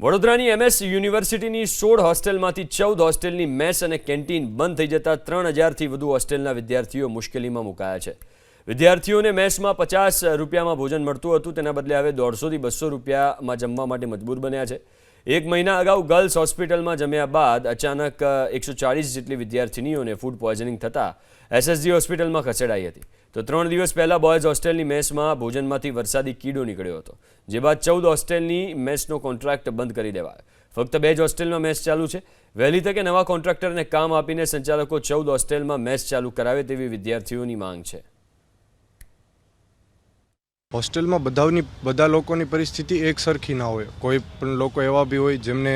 વડોદરાની એમએસ યુનિવર્સિટીની સોળ હોસ્ટેલમાંથી ચૌદ હોસ્ટેલની મેસ અને કેન્ટીન બંધ થઈ જતાં ત્રણ હજારથી વધુ હોસ્ટેલના વિદ્યાર્થીઓ મુશ્કેલીમાં મુકાયા છે. વિદ્યાર્થીઓને મેસમાં પચાસ રૂપિયામાં ભોજન મળતું હતું, તેના બદલે હવે દોઢસોથી બસો રૂપિયામાં જમવા માટે મજબૂર બન્યા છે. એક મહિના અગાઉ ગર્લ્સ હોસ્પિટલમાં જમ્યા બાદ અચાનક એકસો ચાળીસ જેટલી વિદ્યાર્થિનીઓને ફૂડ પોઈઝનિંગ થતાં એસએસજી હોસ્પિટલમાં ખસેડાઈ હતી. તો ત્રણ દિવસ પહેલાં બોયઝ હોસ્ટેલની મેસમાં ભોજનમાંથી વરસાદી કીડો નીકળ્યો હતો, જે બાદ ચૌદ હોસ્ટેલની મેસનો કોન્ટ્રાક્ટ બંધ કરી દેવાયો. ફક્ત બે જ હોસ્ટેલમાં મેસ ચાલુ છે. વહેલી તકે નવા કોન્ટ્રાક્ટરને કામ આપીને સંચાલકો ચૌદ હોસ્ટેલમાં મેસ ચાલુ કરાવે તેવી વિદ્યાર્થીઓની માંગ છે. હોસ્ટેલમાં બધાની બધા લોકોની પરિસ્થિતિ એક સરખી ના હોય. કોઈ પણ લોકો એવા બી હોય જેમને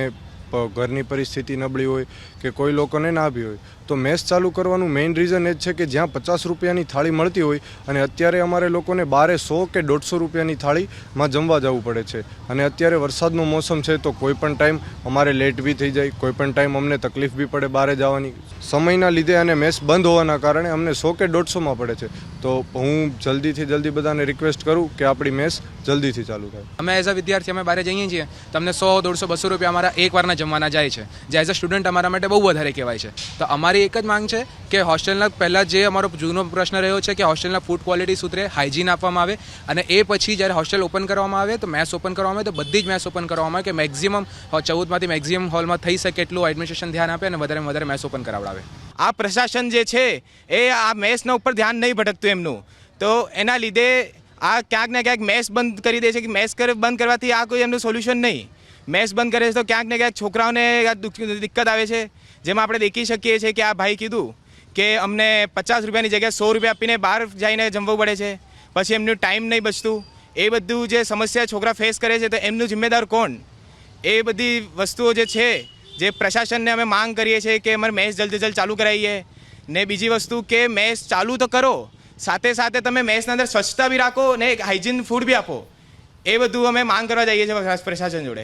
ઘરની પરિસ્થિતિ નબળી હોય કે કોઈ લોકોને ના બી હોય, તો મેસ ચાલુ કરવાનું મેઇન રીઝન એ જ છે કે જ્યાં પચાસ રૂપિયાની થાળી મળતી હોય અને અત્યારે અમારે લોકોને બારે સો કે દોઢસો રૂપિયાની થાળીમાં જમવા જવું પડે છે. અને અત્યારે વરસાદનો મોસમ છે તો કોઈ પણ ટાઈમ અમારે લેટ બી થઈ જાય, કોઈ પણ ટાઈમ અમને તકલીફ બી પડે બહારે જવાની. સમયના લીધે અને મેસ બંધ હોવાના કારણે અમને સો કે દોઢસોમાં પડે છે. તો હું જલ્દીથી જલ્દી બધાને રિક્વેસ્ટ કરું કે આપણી મેસ જલ્દીથી ચાલુ થાય. અમે એઝ અ વિદ્યાર્થી અમે બહાર જઈએ છીએ. તમને સો, દોઢસો, બસો રૂપિયા અમારા એક વારના જમવાના જાય છે. જે એઝ અ સ્ટુડન્ટ અમારા માટે બહુ વધારે કહેવાય છે. તો અમારી એક જ માંગ છે કે હોસ્ટેલના પહેલાં જે અમારો જૂનો પ્રશ્ન રહ્યો છે કે હોસ્ટેલના ફૂડ ક્વોલિટી સુધરે હાઇજીન આપવામાં આવે અને એ પછી જ્યારે હોસ્ટેલ ઓપન કરવામાં આવે તો મેસ ઓપન કરવામાં આવે તો બધી જ મેસ ઓપન કરવામાં આવે કે મેક્ઝિમમ ચૌદમાંથી મેક્ઝિમમ હોલમાં થઈ શકે એટલું એડમિનિસ્ટ્રેશન ધ્યાન આપે અને વધારે વધારે મેસ ઓપન કરાવડાવે. આ પ્રશાસન જે છે એ આ મેસના ઉપર ધ્યાન નહીં ભટકતું એમનું. તો એના લીધે આ ક્યાંક ને ક્યાંક મેસ બંધ કરી દે છે કે કર, બંધ કરવાથી આ કોઈ એમનું સોલ્યુશન નહીં. મેસ બંધ કરે છે તો ક્યાંક ને ક્યાંક છોકરાઓને દિક્કત આવે છે. જેમાં આપણે દેખી શકીએ છીએ કે આ ભાઈ કીધું કે અમને પચાસ રૂપિયાની જગ્યાએ સો રૂપિયા આપીને બહાર જઈને જમવું પડે છે. પછી એમનું ટાઈમ નહીં બચતું. એ બધું જે સમસ્યા છોકરા ફેસ કરે છે તો એમનું જિમ્મેદાર કોણ? એ બધી વસ્તુઓ જે છે, જે પ્રશાસનને અમે માંગ કરીએ છીએ કે અમારે મેચ જલ્દી જલ્દ ચાલુ કરાવીએ. ને બીજી વસ્તુ કે મેચ ચાલુ તો કરો, સાથે સાથે તમે મેચની અંદર સ્વચ્છતા બી રાખો ને એક હાઇજીન ફૂડ બી આપો. એ બધું અમે માંગ કરવા જઈએ છીએ પ્રશાસન જોડે.